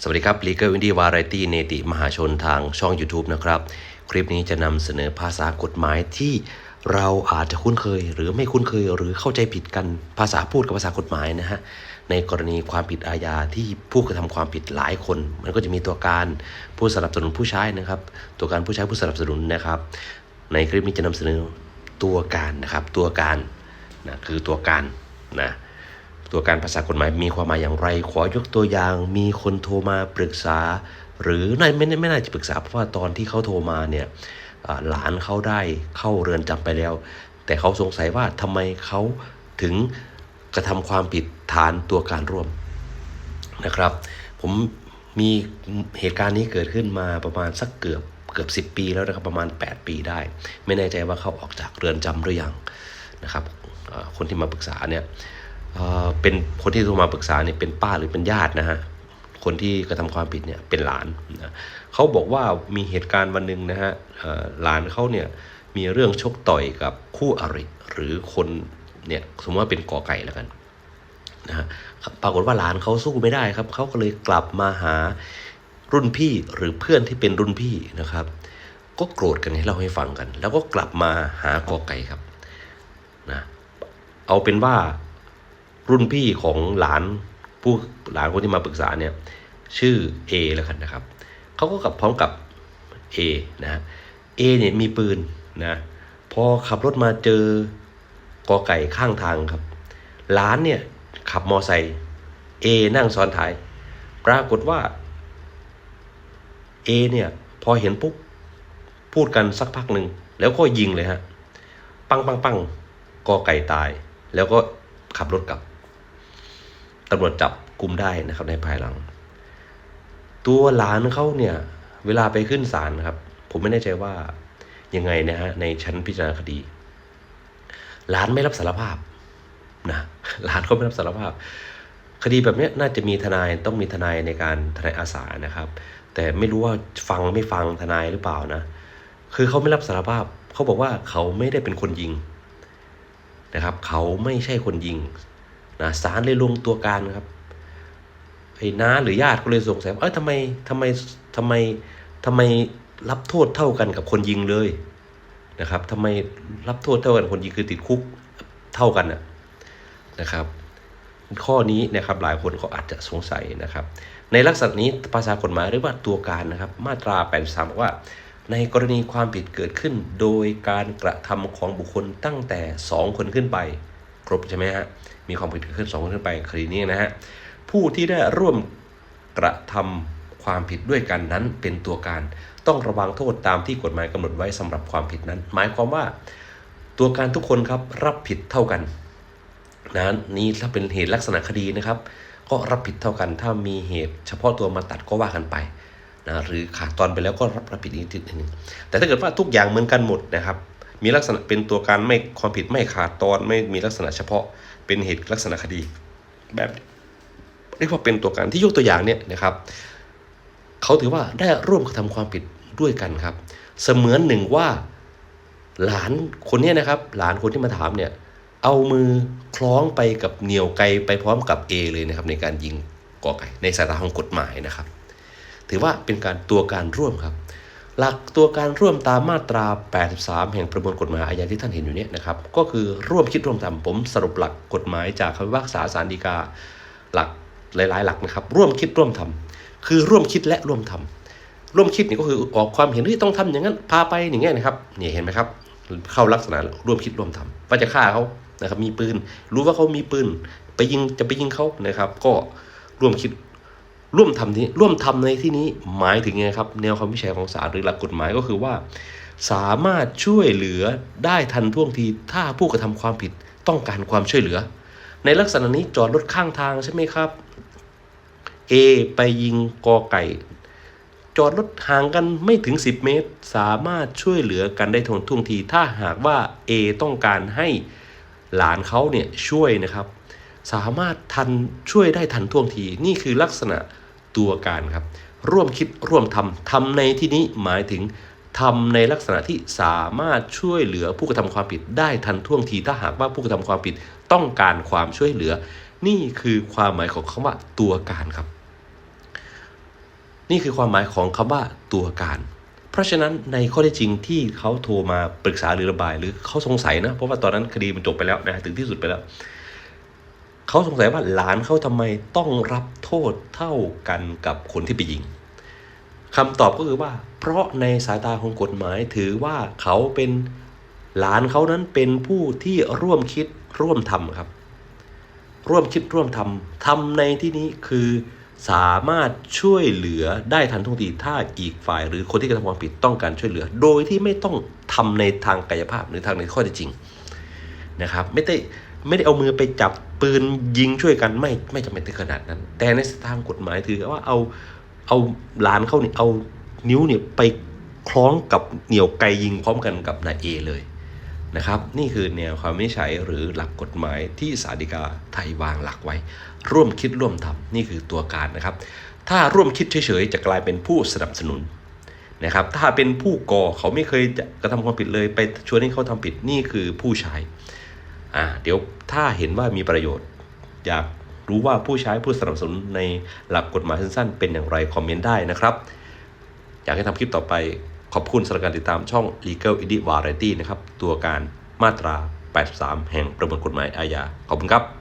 สวัสดีครับ Legal Indie Variety เนติมหาชนทางช่อง YouTube นะครับ คลิปนี้จะนำเสนอภาษากฎหมายที่เราอาจจะคุ้นเคย หรือไม่คุ้นเคยหรือเข้าใจผิดกันภาษาพูดกับภาษากฎหมายนะฮะ ในกรณีความผิดอาญาที่ผู้กระทำความผิดหลายคน มันก็จะมีตัวการผู้สนับสนุนผู้ใช้นะครับ ตัวการผู้ใช้ผู้สนับสนุนนะครับ ในคลิปนี้จะนำเสนอตัวการนะครับ ตัวการนะคือตัวการนะ ตัวการภาษากฎหมายมีความหมายอย่างไร ขอยกตัวอย่าง มีคนโทรมาปรึกษา หรือไม่ไม่ไม่น่าจะปรึกษาเพราะว่าตอนที่เขาโทรมาเนี่ยหลานเขาได้เข้าเรือนจำไปแล้ว แต่เขาสงสัยว่าทำไมเขาถึงกระทำความผิดฐานตัวการร่วมนะครับ ผมมีเหตุการณ์นี้เกิดขึ้นมาประมาณสักเกือบเกือบ 10 ปีแล้วนะครับประมาณ 8 ปีได้ ไม่แน่ใจว่าเขาออกจากเรือนจำหรือยังนะครับคนที่มาปรึกษาเนี่ย เเป็นคนที่โทรมาปรึกษาเนี่ยเป็นป้าหรือเป็นญาตินะฮะคนที่กระทำความผิดเนี่ยเป็นหลานนะเขาบอกว่ามีเหตุการณ์วันหนึ่งนะฮะหลานเขาเนี่ยมีเรื่องชกต่อยกับคู่อริหรือคนเนี่ยสมมติว่าเป็นกอไก่แล้วกันนะฮะปรากฏว่าหลานเขาสู้ไม่ได้ครับเขาก็เลยกลับมาหารุ่นพี่หรือเพื่อนที่เป็นรุ่นพี่นะครับ ก็โกรธกันให้เล่าให้ฟังกัน แล้วก็กลับมาหากอไก่ครับนะเอาเป็นว่า รุ่นพี่ของหลานผู้หลานคนที่มาปรึกษาเนี่ยชื่อ A แล้วกันนะครับเขาก็กลับพร้อมกับ A นะ A เนี่ยมีปืนนะพอขับรถมาเจอกอไก่ข้างทางครับหลานเนี่ยขับมอไซค์ A นั่งซ้อนท้าย ปรากฏว่า A เนี่ยพอเห็นปุ๊บพูดกันสักพักหนึ่งแล้วก็ยิงเลยฮะ ปังปังปังกอไก่ตาย แล้วก็ขับรถกลับ ตำรวจจับกลุ่มได้นะครับในภายหลัง ตัวหลานเขาเนี่ย เวลาไปขึ้นศาลครับ ผมไม่แน่ใจว่ายังไงนะฮะในชั้นพิจารณาคดี หลานไม่รับสารภาพนะหลานเขาไม่รับสารภาพ คดีแบบนี้น่าจะมีทนายต้องมีทนายในการทนายอาสานะครับ แต่ไม่รู้ว่าฟังไม่ฟังทนายหรือเปล่านะ คือเขาไม่รับสารภาพ เขาบอกว่าเขาไม่ได้เป็นคนยิงนะครับ เขาไม่ใช่คนยิง นะศาลเลยลงตัวการครับไอ้น้าหรือญาติก็เลยสงสัยว่าเอ้ยทำไมทำไมทำไมทำไมรับโทษเท่ากันกับคนยิงเลยนะครับทำไมรับโทษเท่ากันคนยิงคือติดคุกเท่ากันน่ะนะครับ ข้อนี้นะครับหลายคนเขาอาจจะสงสัยนะครับ ในลักษณะนี้ภาษากฎหมายเรียกว่าตัวการนะครับ มาตรา83บอกว่า ในกรณีความผิดเกิดขึ้น โดยการกระทำของบุคคลตั้งแต่ 2 คนขึ้นไป ครบใช่ไหมฮะ มีความผิดขึ้น2คนขึ้นไปคดีนี้นะฮะผู้ที่ได้ร่วมกระทำความผิดด้วยกันนั้นเป็นตัวการ ต้องระวังโทษตามที่กฎหมายกำหนดไว้สำหรับความผิดนั้น หมายความว่าตัวการทุกคนครับรับผิดเท่ากันนะนี่ถ้าเป็นเหตุลักษณะคดีนะครับ ก็รับผิดเท่ากันถ้ามีเหตุเฉพาะตัวมาตัดก็ว่ากันไปนะหรือขาดตอนไปแล้วก็รับรับผิดอีกทีหนึ่งแต่ถ้าเกิดว่าทุกอย่างเหมือนกันหมดนะครับ มีลักษณะเป็นตัวการไม่ความผิดไม่ขาดตอนไม่มีลักษณะเฉพาะ เป็นเหตุลักษณะคดี แบบเรียกว่าเป็นตัวการที่ยกตัวอย่างเนี่ยนะครับเขาถือว่าได้ร่วมกระทำความผิดด้วยกันครับ เสมือนหนึ่งว่าหลานคนเนี้ยนะครับ หลานคนที่มาถามเนี่ยเอามือคล้องไปกับเหนียวไกไปพร้อมกับ A เลยนะครับในการยิงกอไก่ในสายตาของกฎหมายนะครับ ถือว่าเป็นการตัวการร่วมครับ หลักตัวการร่วมตามมาตรา 83 แห่งประมวลกฎหมายอาญาที่ท่านเห็นอยู่เนี่ยนะครับ ก็คือร่วมคิดร่วมทำผมสรุปหลักกฎหมายจากคำพิพากษาสารดีกาหลักหลาย ๆ หลักนะครับ ร่วมคิดร่วมทำคือร่วมคิดและร่วมทำร่วมคิดนี่ก็คือออกความเห็นที่ต้องทำอย่างนั้นพาไปอย่างเงี้ยนะครับเนี่ยเห็นไหมครับ เข้าลักษณะร่วมคิดร่วมทำว่าจะฆ่าเขานะครับมีปืน รู้ว่าเขามีปืน ไปยิงจะไปยิงเขานะครับ ก็ร่วมคิด ร่วมทำนี้ร่วมทำในที่นี้หมายถึงไงครับ แนวคำวิจัยของศาลหรือหลักกฎหมายก็คือว่า สามารถช่วยเหลือได้ทันท่วงทีถ้าผู้กระทำความผิดต้องการความช่วยเหลือ ในลักษณะนี้จอดรถข้างทางใช่ไหมครับ A ไปยิงกอไก่ จอดรถห่างกันไม่ถึง 10 เมตร สามารถช่วยเหลือกันได้ทันท่วงที ถ้าหากว่า A ต้องการให้หลานเขาเนี่ยช่วยนะครับ สามารถทันช่วยได้ทันท่วงทีนี่คือลักษณะ ตัวการครับ ร่วมคิดร่วมทำทำในที่นี้หมายถึงทำในลักษณะที่สามารถช่วยเหลือผู้กระทำความผิดได้ทันท่วงทีถ้าหากว่าผู้กระทำความผิดต้องการความช่วยเหลือ นี่คือความหมายของคำว่าตัวการครับ นี่คือความหมายของคำว่าตัวการเพราะฉะนั้นในข้อเท็จจริงที่เขาโทรมาปรึกษาหรือระบาย หรือเขาสงสัยนะ เพราะว่าตอนนั้นคดีมันจบไปแล้วนะถึงที่สุดไปแล้ว เขาสงสัยว่าหลานเขาทำไมต้องรับโทษเท่ากันกับคนที่ไปยิงคำตอบก็คือว่า เพราะในสายตาของกฎหมายถือว่าเขาเป็นหลานเขานั้นเป็นผู้ที่ร่วมคิดร่วมทำครับ ร่วมคิดร่วมทำทำในที่นี้คือสามารถช่วยเหลือได้ทันท่วงทีถ้าอีกฝ่าย หรือคนที่กระทำความผิดต้องการช่วยเหลือ โดยที่ไม่ต้องทำในทางกายภาพหรือทางในข้อเท็จจริงนะครับ ไม่ได้ไม่ได้เอามือไปจับ ปืนยิงช่วยกันไม่ไม่จำเป็นถึงขนาดนั้น แต่ในทางกฎหมายถือว่าเอาเอาหลานเขาเนี่ยเอานิ้วเนี่ยไปคล้องกับเหนี่ยวไกยิงพร้อมกันกับนายเอเลยนะครับ นี่คือแนวความวินิจฉัยหรือหลักกฎหมายที่สาริกาไทยวางหลักไว้ ร่วมคิดร่วมทำนี่คือตัวการนะครับ ถ้าร่วมคิดเฉยๆจะกลายเป็นผู้สนับสนุนนะครับ ถ้าเป็นผู้ก่อเขาไม่เคยจะกระทำความผิดเลย ไปชวนให้เขาทำผิดนี่คือผู้ใช้ อ่าเดี๋ยวถ้าเห็นว่ามีประโยชน์ อยากรู้ว่าผู้ใช้ผู้สนับสนุนในหลักกฎหมายสั้นๆ เป็นอย่างไรคอมเมนต์ได้นะครับ อยากให้ทำคลิปต่อไปขอบคุณสำหรับการติดตามช่อง Legal Edit Variety นะครับ ตัวการมาตรา 83 แห่งประมวลกฎหมายอาญาขอบคุณครับ